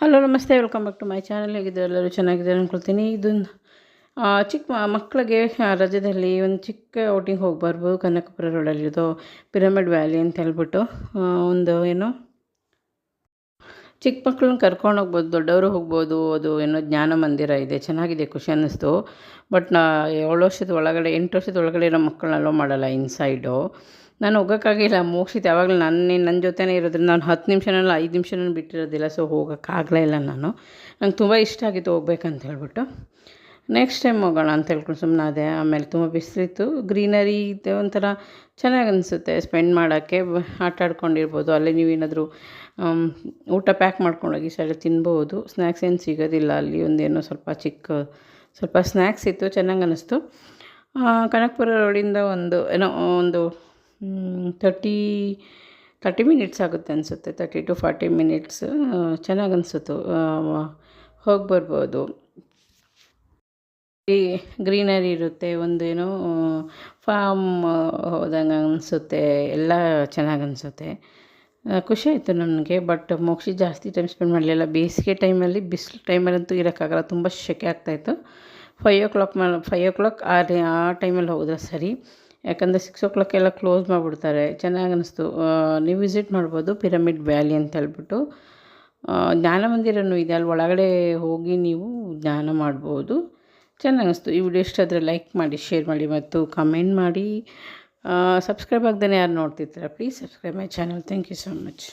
Hello ನಮಸ್ತೆ. Welcome back to my channel ಎಲ್ಲರೂ ಚೆನ್ನಾಗಿದ್ದಾರೆ ಅಂದ್ಕೊಳ್ತೀನಿ ಇದು ಚಿಕ್ಕ ಮಕ್ಕಳಿಗೆ ರಜದಲ್ಲಿ ಒಂದು ಚಿಕ್ಕ ಔಟಿಂಗ್ ಹೋಗಿ ಬರ್ಬೋದು. ಕನಕಪುರ ರೋಡಲ್ಲಿರೋದು ಪಿರಮಿಡ್ ವ್ಯಾಲಿ ಅಂತ ಹೇಳ್ಬಿಟ್ಟು ಒಂದು ಏನು, ಚಿಕ್ಕ ಮಕ್ಕಳನ್ನ ಕರ್ಕೊಂಡು ಹೋಗ್ಬೋದು, ದೊಡ್ಡವರು ಹೋಗ್ಬೋದು. ಅದು ಏನೋ ಜ್ಞಾನ ಮಂದಿರ ಇದೆ. ಚೆನ್ನಾಗಿದೆ, ಖುಷಿ ಅನ್ನಿಸ್ತು. ಬಟ್ ನಾ, ಏಳು ವರ್ಷದ ಒಳಗಡೆ, ಎಂಟು ವರ್ಷದ ಒಳಗಡೆ ಇರೋ ಮಕ್ಕಳನ್ನ ಅಲೋ ಮಾಡಲ್ಲ ಇನ್ಸೈಡು ನಾನು ಹೋಗೋಕ್ಕಾಗಿಲ್ಲ ಮೋಕ್ಷಿತ್ ಯಾವಾಗಲೂ ನನ್ನ ನನ್ನ ಜೊತೆನೇ ಇರೋದ್ರಿಂದ ನಾನು ಹತ್ತು ನಿಮಿಷನಲ್ಲ, ಐದು ನಿಮಿಷನೂ ಬಿಟ್ಟಿರೋದಿಲ್ಲ. ಸೊ ಹೋಗೋಕ್ಕಾಗಲೇ ಇಲ್ಲ ನಾನು. ನಂಗೆ ತುಂಬ ಇಷ್ಟ ಆಗಿತ್ತು ಹೋಗ್ಬೇಕಂತ ಹೇಳ್ಬಿಟ್ಟು. ನೆಕ್ಸ್ಟ್ ಟೈಮ್ ಹೋಗೋಣ ಅಂತ ಹೇಳ್ಕೊಂಡು ಸುಮ್ಮನೆ ಅದೇ ಆಮೇಲೆ ತುಂಬ ಬಿಸಿಲಿತ್ತು. ಗ್ರೀನರಿ ಇದೆ ಒಂಥರ ಚೆನ್ನಾಗಿ ಅನಿಸುತ್ತೆ. ಸ್ಪೆಂಡ್ ಮಾಡೋಕ್ಕೆ ಆಟ ಆಡ್ಕೊಂಡಿರ್ಬೋದು. ಅಲ್ಲಿ ನೀವೇನಾದರೂ ಊಟ ಪ್ಯಾಕ್ ಮಾಡ್ಕೊಂಡೋಗಿ ಸರಿ ತಿನ್ಬೋದು. ಸ್ನ್ಯಾಕ್ಸ್ ಏನು ಸಿಗೋದಿಲ್ಲ. ಅಲ್ಲಿ ಒಂದೇನೋ ಸ್ವಲ್ಪ ಚಿಕ್ಕ, ಸ್ವಲ್ಪ ಸ್ನ್ಯಾಕ್ಸ್ ಇತ್ತು. ಚೆನ್ನಾಗಿ ಅನ್ನಿಸ್ತು ಕನಕಪುರ ರೋಡಿಂದ ಒಂದು ಏನೋ, ಒಂದು ತರ್ಟಿ ತರ್ಟಿ ಮಿನಿಟ್ಸ್ ಆಗುತ್ತೆ ಅನಿಸುತ್ತೆ ತರ್ಟಿ ಟು ಫಾರ್ಟಿ ಮಿನಿಟ್ಸ್ ಚೆನ್ನಾಗಿ ಅನಿಸುತ್ತು ಹೋಗಿ ಬರ್ಬೋದು. ಗ್ರೀನರಿ ಇರುತ್ತೆ, ಒಂದೇನೋ ಫಾರ್ಮ್ ಹೋದಂಗೆ ಅನಿಸುತ್ತೆ, ಎಲ್ಲ ಚೆನ್ನಾಗಿ ಅನಿಸುತ್ತೆ. ಖುಷಿ ಆಯಿತು ನನಗೆ, ಬಟ್ ಮೋಕ್ಷಿ ಜಾಸ್ತಿ ಟೈಮ್ ಸ್ಪೆಂಡ್ ಮಾಡಲಿಲ್ಲ, ಬೇಸಿಗೆ ಟೈಮಲ್ಲಿ, ಬಿಸಿಲು ಟೈಮಲ್ಲಂತೂ ಇರೋಕ್ಕಾಗಲ್ಲ, ತುಂಬ ಸೆಕೆ ಆಗ್ತಾಯಿತ್ತು ಫೈವ್ ಓ ಕ್ಲಾಕ್ ಮೇಲೆ ಫೈವ್ ಓ ಕ್ಲಾಕ್ ಆ ಆ ಟೈಮಲ್ಲಿ ಹೋದ್ರೆ ಸರಿ. ಯಾಕಂದರೆ ಸಿಕ್ಸ್ ಓ ಕ್ಲಾಕೆಲ್ಲ ಕ್ಲೋಸ್ ಮಾಡಿಬಿಡ್ತಾರೆ. ಚೆನ್ನಾಗಿ ಅನ್ನಿಸ್ತು ನೀವು ವಿಸಿಟ್ ಮಾಡ್ಬೋದು ಪಿರಮಿಡ್ ವ್ಯಾಲಿ ಅಂತ ಹೇಳ್ಬಿಟ್ಟು. ಜ್ಞಾನ ಮಂದಿರನೂ ಇದೆ. ಅಲ್ಲಿ ಒಳಗಡೆ ಹೋಗಿ ನೀವು ಧ್ಯಾನ ಮಾಡ್ಬೋದು. ಚೆನ್ನಾಗಿ ಅನಿಸ್ತು. ಈ ವಿಡಿಯೋ ಇಷ್ಟ ಆದರೆ ಲೈಕ್ ಮಾಡಿ ಶೇರ್ ಮಾಡಿ ಮತ್ತು ಕಮೆಂಟ್ ಮಾಡಿ. ಸಬ್ಸ್ಕ್ರೈಬ್ ಆಗ್ದೇ ಯಾರು ನೋಡ್ತಿರ್ತೀರ please subscribe my channel thank you so much